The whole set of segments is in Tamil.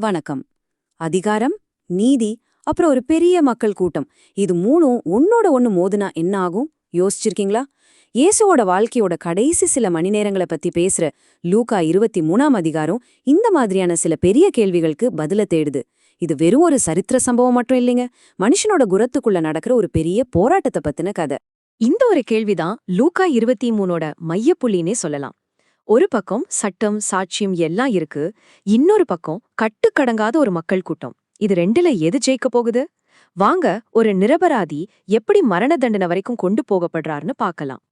வணக்கம். அதிகாரம் நீதி அப்புறம் ஒரு பெரிய மக்கள் கூட்டம். இது மூணும் ஒன்னோட ஒன்னு மோதுனா என்ன ஆகும்? யோசிச்சிருக்கீங்களா? இயேசுவோட வாழ்க்கையோட கடைசி சில மணி நேரங்களை பத்தி பேசுற லூக்கா இருபத்தி மூணாம் அதிகாரம் இந்த மாதிரியான சில பெரிய கேள்விகளுக்கு பதில தேடுது. இது வெறும் ஒரு சரித்திர சம்பவம் மட்டும் இல்லைங்க. மனுஷனோட குரத்துக்குள்ள நடக்கிற ஒரு பெரிய போராட்டத்தை பத்தின கதை. இந்த ஒரு கேள்விதான் லூக்கா இருபத்தி மூணோட மையப்புள்ளின்னே சொல்லலாம். ஒரு பக்கம் சட்டம் சாட்சியம் எல்லாம் இருக்கு இன்னொரு பக்கம் கட்டுக்கடங்காத ஒரு மக்கள் கூட்டம். இது ரெண்டுல எது ஜெயிக்க போகுது? வாங்க ஒரு நிரபராதி எப்படி மரண தண்டனை வரைக்கும் கொண்டு போகப்படுறாருன்னு பார்க்கலாம்.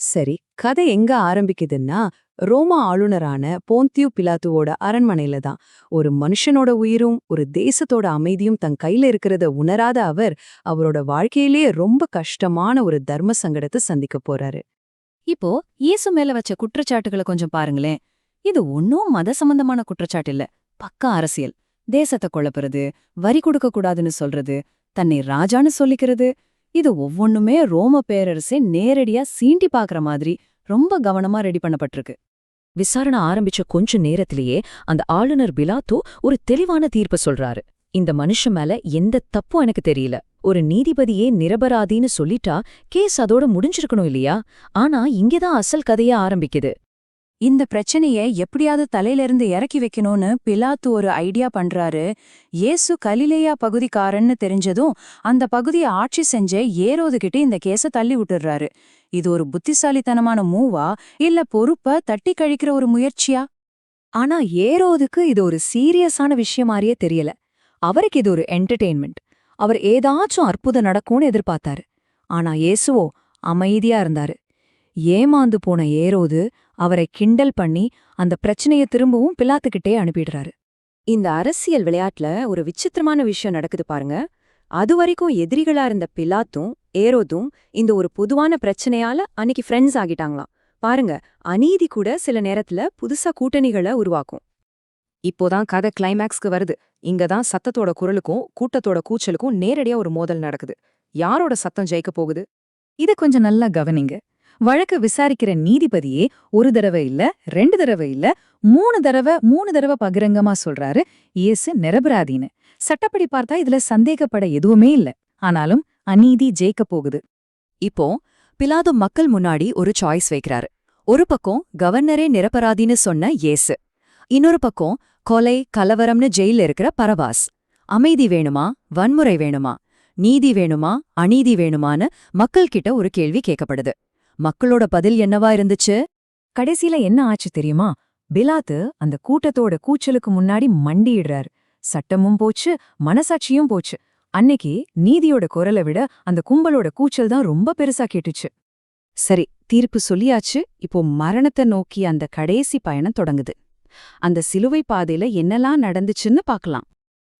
சரி கதை எங்க ஆரம்பிக்குதுன்னா ரோமா ஆளுநரான போந்தியு பிலாத்துவோட அரண்மனையில தான். ஒரு மனுஷனோட உயிரும் ஒரு தேசத்தோட அமைதியும் தன் கையில இருக்கிறத உணராத அவர் அவரோட வாழ்க்கையிலேயே ரொம்ப கஷ்டமான ஒரு தர்ம சங்கடத்தை சந்திக்க போறாரு. இப்போ இயேசு மேல வச்ச குற்றச்சாட்டுகளை கொஞ்சம் பாருங்களேன். இது ஒன்னும் மத சம்பந்தமான குற்றச்சாட்டு இல்ல. பக்கா அரசியல். தேசத்தை குழப்புறது வரி கொடுக்க கூடாதுன்னு சொல்றது தன்னை ராஜான்னு சொல்லிக்கிறது. இது ஒவ்வொன்னுமே ரோம பேரரசே நேரடியா சீண்டி பாக்குற மாதிரி ரொம்ப கவனமா ரெடி பண்ணப்பட்டிருக்கு. விசாரணை ஆரம்பிச்ச கொஞ்ச நேரத்திலேயே அந்த ஆளுநர் பிலாத்தோ ஒரு தெளிவான தீர்ப்பு சொல்றாரு. இந்த மனுஷன் மேல எந்த தப்பும் எனக்கு தெரியல. ஒரு நீதிபதியே நிரபராதின்னு சொல்லிட்டா கேஸ் அதோட முடிஞ்சிருக்கணும் இல்லையா? ஆனா இங்கதான் அசல் கதையா ஆரம்பிக்குது. இந்த பிரச்சனைய எப்படியாவது தலையிலிருந்து இறக்கி வைக்கணும்னு பிலாத்து ஒரு ஐடியா பண்றாரு. ஏசு கலிலேயா பகுதிக்காரன்னு தெரிஞ்சதும் அந்த பகுதியை ஆட்சி செஞ்ச ஏரோதுகிட்ட இந்த கேஸ தள்ளி விட்டுறாரு இது ஒரு புத்திசாலித்தனமான மூவா இல்ல பொறுப்ப தட்டி கழிக்கிற ஒரு முயற்சியா? ஆனா ஏரோதுக்கு இது ஒரு சீரியஸான விஷயம் மாதிரியே தெரியல. அவருக்கு இது ஒரு என்டர்டெயின்மெண்ட் அவர் ஏதாச்சும் அற்புதம் நடக்கும்னு எதிர்பார்த்தாரு. ஆனா இயேசுவோ அமைதியா இருந்தாரு. ஏமாந்து போன ஏரோது அவரை கிண்டல் பண்ணி அந்த பிரச்சனைய திரும்பவும் பிலாத்துக்கிட்டே அனுப்பிடுறாரு. இந்த அரசியல் விளையாட்டுல ஒரு விசித்திரமான விஷயம் நடக்குது பாருங்க. அது வரைக்கும் எதிரிகளா இருந்த பிலாத்தும் ஏரோதும் இந்த ஒரு பொதுவான பிரச்சனையால அன்னைக்கு ஃப்ரெண்ட்ஸ் ஆகிட்டாங்களாம். பாருங்க அநீதி கூட சில நேரத்துல புதுசா கூட்டணிகளை உருவாக்கும். இப்போதான் கதை கிளைமேக்ஸ்க்கு வருது. இங்க தான் சத்தத்தோட குரலுக்கும் கூட்டத்தோட கூச்சலுக்கும் நேரடியா ஒரு மோதல் நடக்குது. யாரோட சத்தம் ஜெயிக்க போகுது? இத கொஞ்சம் நல்லா கவனிங்க. வழக்கு விசாரிக்கிற நீதிபதியே ஒரு தடவை இல்ல ரெண்டு தடவை இல்ல மூணு தடவை மூணு தடவை பகிரங்கமா சொல்றாரு இயேசு நிரபராதின்னு. சட்டப்படி பார்த்தா இதுல சந்தேகப்பட எதுவுமே இல்ல. ஆனாலும் அநீதி ஜெயிக்க போகுது. இப்போ பிலாது மக்கள் முன்னாடி ஒரு சாய்ஸ் வைக்கிறாரு. ஒரு பக்கம் கவர்னரே நிரபராதின்னு சொன்ன இயேசு. இன்னொரு பக்கம் கொலை கலவரம்னு ஜெயில இருக்கிற பரவாஸ். அமைதி வேணுமா? வன்முறை வேணுமா? நீதி வேணுமா? அநீதி வேணுமான்னு மக்கள்கிட்ட ஒரு கேள்வி கேட்கப்படுது. மக்களோட பதில் என்னவா இருந்துச்சு? கடைசியில என்ன ஆச்சு தெரியுமா? பிலாத்து அந்த கூட்டத்தோட கூச்சலுக்கு முன்னாடி மண்டியிடுறாரு. சட்டமும் போச்சு மனசாட்சியும் போச்சு. அன்னைக்கு நீதியோட குரலை விட அந்த கும்பலோட கூச்சல் தான் ரொம்ப பெருசா கேட்டுச்சு. சரி தீர்ப்பு சொல்லியாச்சு. இப்போ மரணத்தை நோக்கி அந்த கடைசி பயணம் தொடங்குது. அந்த சிலுவை பாதையில என்னெல்லாம் நடந்துச்சுன்னு பார்க்கலாம்.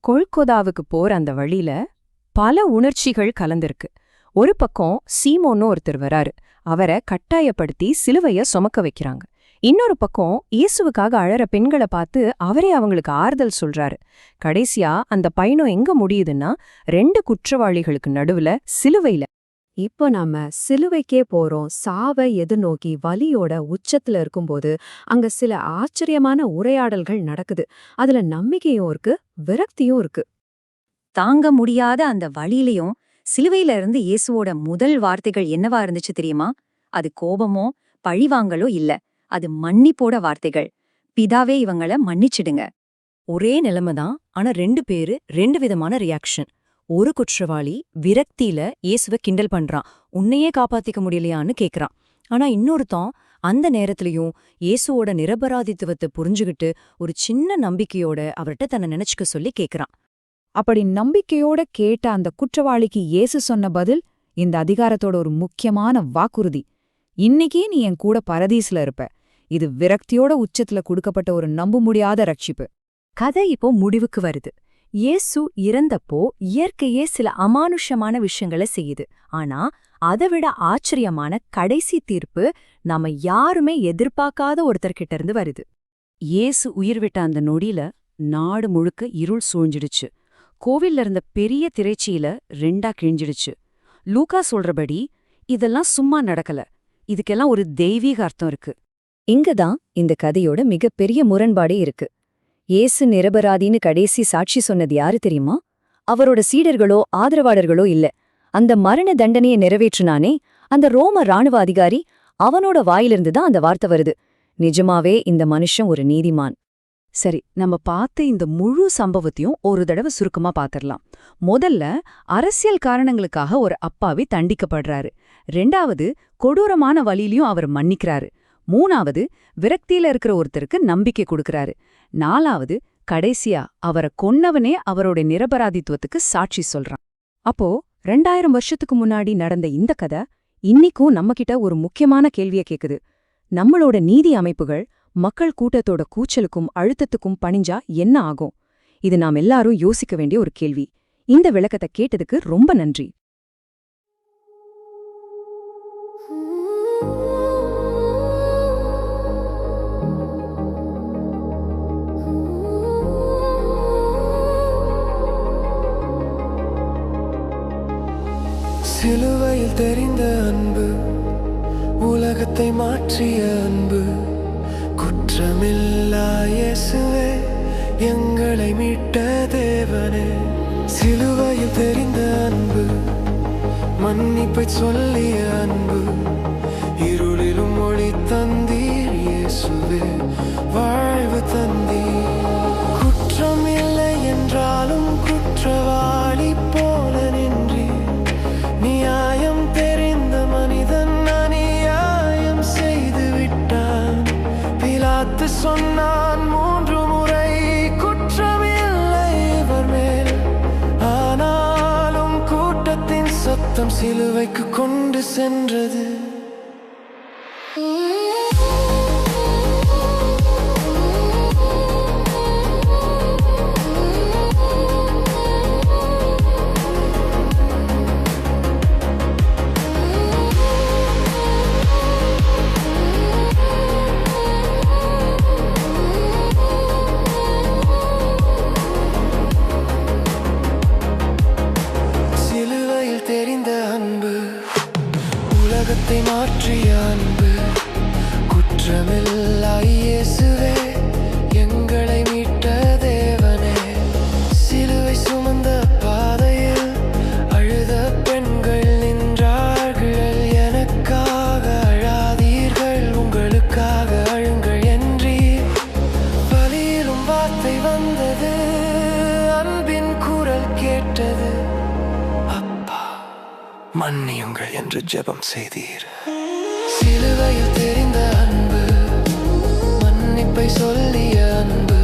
கொள்கொதாவுக்கு போற அந்த வழியில பல உணர்ச்சிகள் கலந்திருக்கு. ஒரு பக்கம் சீமோன்னு ஒருத்தர் வராரு. அவரை கட்டாயப்படுத்தி சிலுவைய சுமக்க வைக்கிறாங்க. இன்னொரு பக்கம் இயேசுவுக்காக அழற பெண்களை பார்த்து அவரே அவங்களுக்கு ஆறுதல் சொல்றாரு. கடைசியா அந்த பயணம் எங்க முடியுதுன்னா ரெண்டு குற்றவாளிகளுக்கு நடுவுல சிலுவையில. இப்போ நாம சிலுவைக்கே போறோம். சாவை எதிர்நோக்கி வலியோட உச்சத்துல இருக்கும்போது அங்க சில ஆச்சரியமான உரையாடல்கள் நடக்குது. அதுல நம்பிக்கையும் இருக்கு விரக்தியும் இருக்கு. தாங்க முடியாத அந்த வழியிலையும் சிலுவையில இருந்து இயேசுவோட முதல் வார்த்தைகள் என்னவா இருந்துச்சு தெரியுமா? அது கோபமோ பழிவாங்கலோ இல்ல. அது மன்னிப்போட வார்த்தைகள். பிதாவே இவங்கள மன்னிச்சிடுங்க. ஒரே நிலைமை தான். ஆனா ரெண்டு பேரு ரெண்டு விதமான ரியாக்ஷன் ஒரு குற்றவாளி விரக்தியில இயேசுவ கிண்டல் பண்றான். உன்னையே காப்பாத்திக்க முடியலையான்னு கேக்குறான். ஆனா இன்னொருத்தன் அந்த நேரத்திலயும் இயேசுவோட நிரபராதித்துவத்தை புரிஞ்சுகிட்டு ஒரு சின்ன நம்பிக்கையோட அவர்கிட்ட தன்னை நினைச்சுக்க சொல்லி கேக்குறான். அப்படி நம்பிக்கையோட கேட்ட அந்த குற்றவாளிக்கு இயேசு சொன்ன பதில் இந்த அதிகாரத்தோட ஒரு முக்கியமான வாக்குறுதி. இன்னைக்கே நீ என் கூட பரதீஸ்ல இருப்ப. இது விரக்தியோட உச்சத்துல கொடுக்கப்பட்ட ஒரு நம்ப முடியாத ரட்சிப்பு. கதை இப்போ முடிவுக்கு வருது. இயேசு இறந்தப்போ இயற்கையே சில அமானுஷமான விஷயங்களை செய்யுது. ஆனா அதைவிட ஆச்சரியமான கடைசி தீர்ப்பு நாம யாருமே எதிர்பார்க்காத ஒருத்தர்கிட்ட இருந்து வருது. இயேசு உயிர் விட்ட அந்த நொடியில நாடு முழுக்க இருள் சூழ்ஞ்சிடுச்சு. கோவில்ல இருந்த பெரிய திரைச்சியில ரெண்டா கிழிஞ்சிடுச்சு. லூக்கா சொல்றபடி இதெல்லாம் சும்மா நடக்கல. இதுக்கெல்லாம் ஒரு தெய்வீக அர்த்தம் இருக்கு. இங்கதான் இந்த கதையோட மிகப்பெரிய முரண்பாடே இருக்கு. இயேசு நிரபராதின்னு கடைசி சாட்சி சொன்னது யாரு தெரியுமா? அவரோட சீடர்களோ ஆதரவாளர்களோ இல்ல. அந்த மரண தண்டனையை நிறைவேற்றுனானே அந்த ரோம ராணுவ அதிகாரி அவனோட வாயிலிருந்து தான் அந்த வார்த்தை வருது. நிஜமாவே இந்த மனுஷன் ஒரு நீதிமான். சரி நம்ம பார்த்த இந்த முழு சம்பவத்தையும் ஒரு தடவை சுருக்கமா பாத்திரலாம். முதல்ல அரசியல் காரணங்களுக்காக ஒரு அப்பாவி தண்டிக்கப்படுறாரு. ரெண்டாவது கொடூரமான வழியிலையும் அவர் மன்னிக்கிறாரு. மூணாவது விரக்தியில இருக்கிற ஒருத்தருக்கு நம்பிக்கை கொடுக்கறாரு. நாலாவது கடைசியா அவரை கொன்னவனே அவரோட நிரபராதித்துவத்துக்கு சாட்சி சொல்றான். அப்போ ரெண்டாயிரம் வருஷத்துக்கு முன்னாடி நடந்த இந்த கதை இன்னிக்கும் நம்மகிட்ட ஒரு முக்கியமான கேள்விய கேக்குது. நம்மளோட நீதி அமைப்புகள் மக்கள் கூட்டத்தோட கூச்சலுக்கும் அழுத்தத்துக்கும் பணிஞ்சா என்ன ஆகும்? இது நாம் எல்லாரும் யோசிக்க வேண்டிய ஒரு கேள்வி. இந்த விளக்கத்தை கேட்டதுக்கு ரொம்ப நன்றி. சிலுவையில் தெரிந்த அன்பு உலகத்தை மாற்றிய அன்பு. குற்றமில்லா இயேசுவே எங்களை மீட்ட தேவனே. சிலுவையில் தெரிந்த அன்பு மன்னிப்பை சொல்லிய அன்பு. மன்னியுங்கள் என்று ஜெபம் செய்தீர். சிலுவையில் தெரிந்த அன்பு மன்னிப்பை சொல்லிய அன்பு.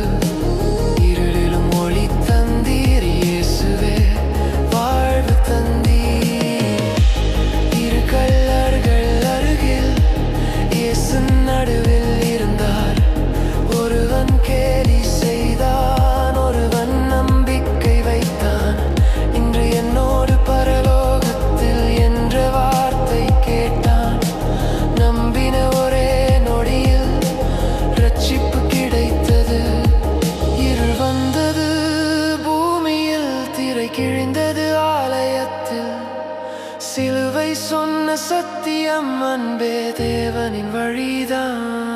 சொன்ன சத்தியம் அன்பே தேவனின் வழிதான்.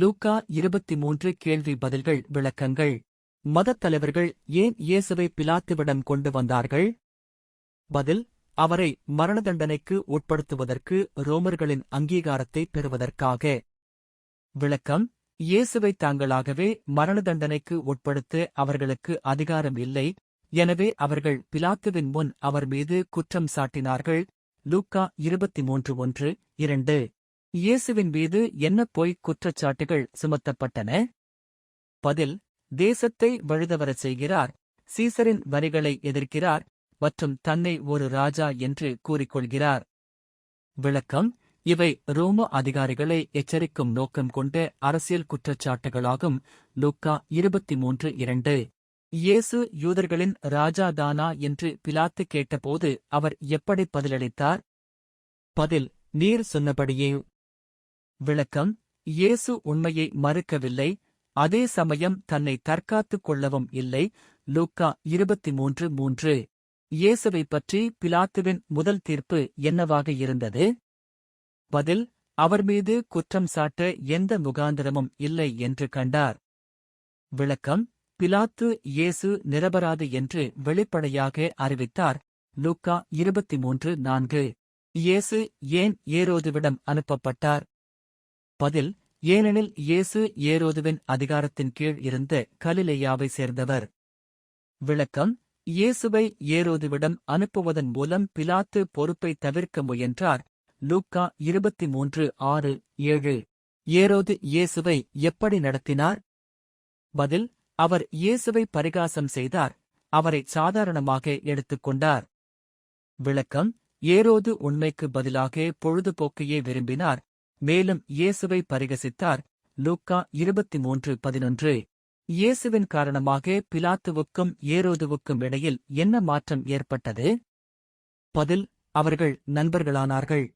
லூக்கா இருபத்தி மூன்று கேள்வி பதில்கள் விளக்கங்கள். மதத் தலைவர்கள் ஏன் இயேசுவை பிலாத்துவிடம் கொண்டு வந்தார்கள்? பதில் அவரை மரண தண்டனைக்கு உட்படுத்துவதற்கு ரோமர்களின் அங்கீகாரத்தை பெறுவதற்காக. விளக்கம் இயேசுவை தாங்களாகவே மரண தண்டனைக்கு உட்படுத்த அவர்களுக்கு அதிகாரம் இல்லை. எனவே அவர்கள் பிலாத்துவின் முன் அவர் மீது குற்றம் சாட்டினார்கள். லூக்கா இருபத்தி மூன்று ஒன்று இரண்டு. இயேசுவின் மீது என்ன பொய் குற்றச்சாட்டுகள் சுமத்தப்பட்டன? பதில் தேசத்தை வழுதவரச் செய்கிறார் சீசரின் வரிகளை எதிர்க்கிறார் மற்றும் தன்னை ஒரு ராஜா என்று கூறிக்கொள்கிறார். விளக்கம் இவை ரோம அதிகாரிகளை எச்சரிக்கும் நோக்கம் கொண்ட அரசியல் குற்றச்சாட்டுகளாகும். லூக்கா இருபத்தி மூன்று இரண்டு. இயேசு யூதர்களின் ராஜாதானா என்று பிலாத்து கேட்டபோது அவர் எப்படி பதிலளித்தார்? பதில் நீர் சொன்னபடியே விளக்கம் இயேசு உண்மையை மறுக்கவில்லை அதே சமயம் தன்னை தற்காத்துக் கொள்ளவும் இல்லை லூக்கா இருபத்தி மூன்று. மூன்று இயேசுவைப் பற்றி பிலாத்துவின் முதல் தீர்ப்பு என்னவாக இருந்தது? பதில் அவர் மீது குற்றம் சாட்ட எந்த முகாந்திரமும் இல்லை என்று கண்டார். விளக்கம் பிலாத்து இயேசு நிரபராது என்று வெளிப்படையாக அறிவித்தார் லூக்கா இருபத்தி மூன்று நான்கு. இயேசு ஏன் ஏரோதுவிடம் அனுப்பப்பட்டார்? பதில் ஏனெனில் இயேசு ஏரோதுவின் அதிகாரத்தின் கீழ் இருந்த கலிலேயாவை சேர்ந்தவர். விளக்கம் இயேசுவை ஏரோதுவிடம் அனுப்புவதன் மூலம் பிலாத்து பொறுப்பை தவிர்க்க முயன்றார். லூக்கா இருபத்தி மூன்று ஆறு ஏழு. ஏரோது இயேசுவை எப்படி நடத்தினார்? பதில் அவர் இயேசுவை பரிகாசம் செய்தார். அவரை சாதாரணமாக எடுத்துக்கொண்டார் விளக்கம் ஏரோது உண்மைக்கு பதிலாக பொழுதுபோக்கையே விரும்பினார். மேலும் இயேசுவை பரிகசித்தார். லூக்கா இருபத்தி மூன்று பதினொன்று. இயேசுவின் காரணமாக பிலாத்துவுக்கும் ஏரோதுவுக்கும் இடையில் என்ன மாற்றம் ஏற்பட்டது? பதில் அவர்கள் நண்பர்களானார்கள்.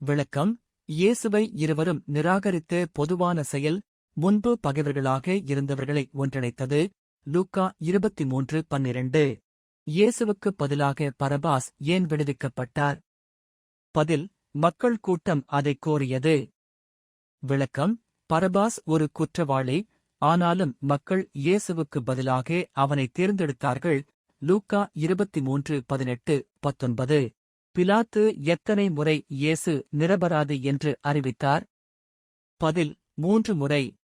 விளக்கம் இயேசுவை இருவரும் நிராகரித்த பொதுவான செயல் முன்பு பகைவர்களாக இருந்தவர்களை ஒன்றிணைத்தது. லூக்கா இருபத்தி மூன்று பன்னிரண்டு. இயேசுவுக்கு பதிலாக பரபாஸ் ஏன் விடுவிக்கப்பட்டார்? பதில் மக்கள் கூட்டம் அதைக் கோரியது. விளக்கம் பரபாஸ் ஒரு குற்றவாளி ஆனாலும் மக்கள் இயேசுவுக்கு பதிலாக அவனை தேர்ந்தெடுத்தார்கள். லூக்கா இருபத்தி மூன்று பதினெட்டு பத்தொன்பது. பிலாத்து எத்தனை முறை இயேசு நிரபராது என்று அறிவித்தார்? பதில் மூன்று முறை.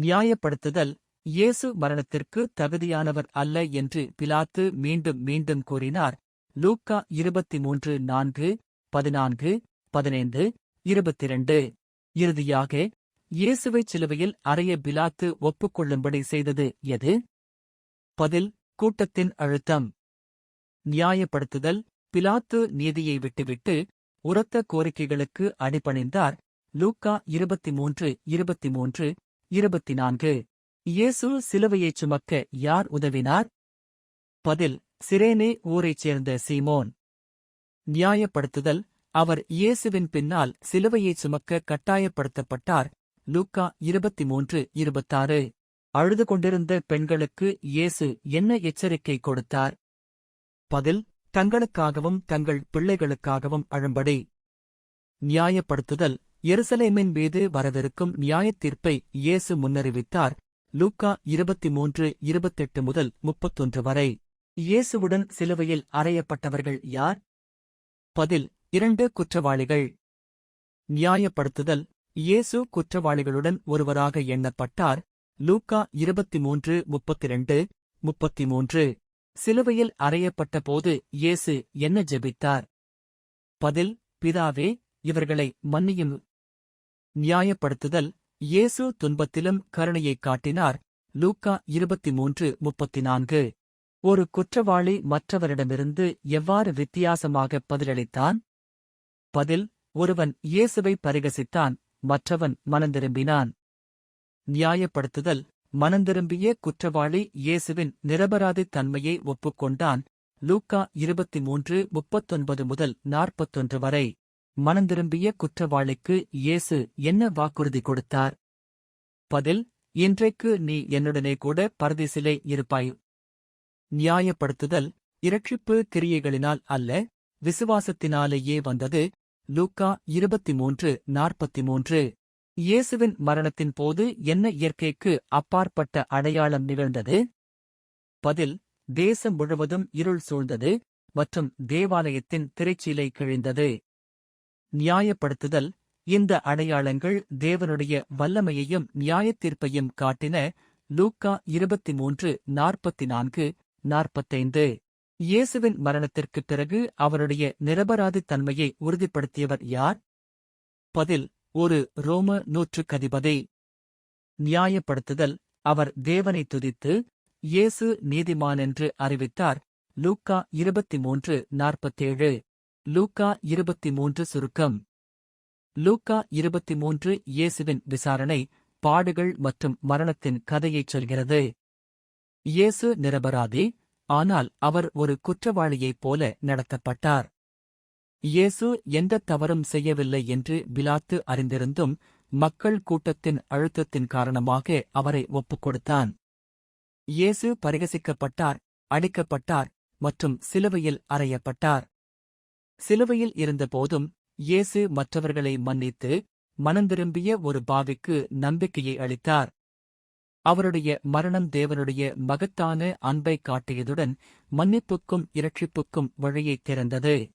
நியாயப்படுத்துதல் இயேசு மரணத்திற்கு தகுதியானவர் அல்ல என்று பிலாத்து மீண்டும் மீண்டும் கூறினார். லூக்கா இருபத்தி மூன்று நான்கு. பதினான்கு பதினைந்து இருபத்திரண்டு. இறுதியாக இயேசுவைச் சிலுவையில் அறைய பிலாத்து ஒப்புக்கொள்ளும்படி செய்தது எது? பதில் கூட்டத்தின் அழுத்தம். நியாயப்படுத்துதல் பிலாத்து நீதியை விட்டுவிட்டு உரத்த கோரிக்கைகளுக்கு அடிபணிந்தார். லூக்கா இருபத்தி மூன்று இருபத்தி மூன்று இருபத்தி நான்கு இயேசு சிலுவையைச் சுமக்க யார் உதவினார்? பதில் சிரேனே ஊரைச் சேர்ந்த சீமோன். நியாயப்படுத்துதல். அவர் இயேசுவின் பின்னால் சிலுவையைச் சுமக்க கட்டாயப்படுத்தப்பட்டார். லூக்கா இருபத்தி மூன்று இருபத்தாறு. அழுது கொண்டிருந்த பெண்களுக்கு இயேசு என்ன எச்சரிக்கை கொடுத்தார்? பதில் தங்களுக்காகவும் தங்கள் பிள்ளைகளுக்காகவும் அழும்படி. நியாயப்படுத்துதல். எருசலேமின் மீது வரவிருக்கும் நியாயத் தீர்ப்பை இயேசு முன்னறிவித்தார். லூக்கா இருபத்தி மூன்று இருபத்தெட்டு முதல் முப்பத்தொன்று வரை. இயேசுவுடன் சிலுவையில் அறையப்பட்டவர்கள் யார்? பதில் இரண்டு குற்றவாளிகள். நியாயப்படுத்துதல். இயேசு குற்றவாளிகளுடன் ஒருவராக எண்ணப்பட்டார். லூக்கா இருபத்தி மூன்று முப்பத்திரண்டு முப்பத்தி மூன்று சிலுவையில் அறையப்பட்ட போது இயேசு என்ன ஜெபித்தார்? பதில் பிதாவே இவர்களை மன்னியும். நியாயப்படுத்துதல். இயேசு துன்பத்திலும் கருணையைக் காட்டினார். லூக்கா இருபத்தி மூன்று முப்பத்தி நான்கு ஒரு குற்றவாளி மற்றவரிடமிருந்து எவ்வாறு வித்தியாசமாக பதிலளித்தான்? பதில் ஒருவன் இயேசுவை பரிகசித்தான் மற்றவன் மனந்திரும்பினான் நியாயப்படுத்துதல் மனந்திரும்பிய குற்றவாளி இயேசுவின் நிரபராதித் தன்மையை ஒப்புக்கொண்டான். லூக்கா இருபத்தி மூன்று முப்பத்தொன்பது முதல் நாற்பத்தொன்று வரை. மனந்திரும்பிய குற்றவாளிக்கு இயேசு என்ன வாக்குறுதி கொடுத்தார்? பதில் இன்றைக்கு நீ என்னுடனே கூட பரதிசிலை இருப்பாய் நியாயப்படுத்துதல் இரட்சிப்பு கிரியைகளினால் அல்ல விசுவாசத்தினாலேயே வந்தது. லூக்கா இருபத்தி மூன்று நாற்பத்தி மூன்று இயேசுவின் மரணத்தின் போது என்ன இயற்கைக்கு அப்பாற்பட்ட அடையாளம் நிகழ்ந்தது? பதில் தேசம் முழுவதும் இருள் சூழ்ந்தது மற்றும் தேவாலயத்தின் திரைச்சீலை கிழிந்தது. நியாயப்படுத்துதல் இந்த அடையாளங்கள் தேவனுடைய வல்லமையையும் நியாயத்தீர்ப்பையும் காட்டின லூக்கா இருபத்தி மூன்று நாற்பத்தி நான்கு நாற்பத்தைந்து. இயேசுவின் மரணத்திற்குப் பிறகு அவருடைய நிரபராதித் தன்மையை உறுதிப்படுத்தியவர் யார்? பதில் ஒரு ரோம நூற்றுக்கதிபதி. நியாயப்படுத்துதல் அவர் தேவனை துதித்து இயேசு நீதிமான் என்று அறிவித்தார். லூக்கா இருபத்தி மூன்று நாற்பத்தேழு. லூக்கா இருபத்தி மூன்று சுருக்கம். லூக்கா இருபத்தி மூன்று இயேசுவின் விசாரணை பாடுகள் மற்றும் மரணத்தின் கதையைச் சொல்கிறது. இயேசு நிரபராதி ஆனால் அவர் ஒரு குற்றவாளியைப் போல நடத்தப்பட்டார். இயேசு எந்த தவறும் செய்யவில்லை என்று பிலாத்து அறிந்திருந்தும் மக்கள் கூட்டத்தின் அழுத்தத்தின் காரணமாக அவரை ஒப்புக் கொடுத்தான் இயேசு பரிகசிக்கப்பட்டார் அடிக்கப்பட்டார் மற்றும் சிலுவையில் அறையப்பட்டார். சிலுவையில் இருந்தபோதும் இயேசு மற்றவர்களை மன்னித்து மனந்திரும்பிய ஒரு பாவிக்கு நம்பிக்கையை அளித்தார். அவருடைய மரணம் தேவனுடைய மகத்தான அன்பை காட்டியதுடன் மன்னிப்புக்கும் இரட்சிப்புக்கும் வழியைத் திறந்தது.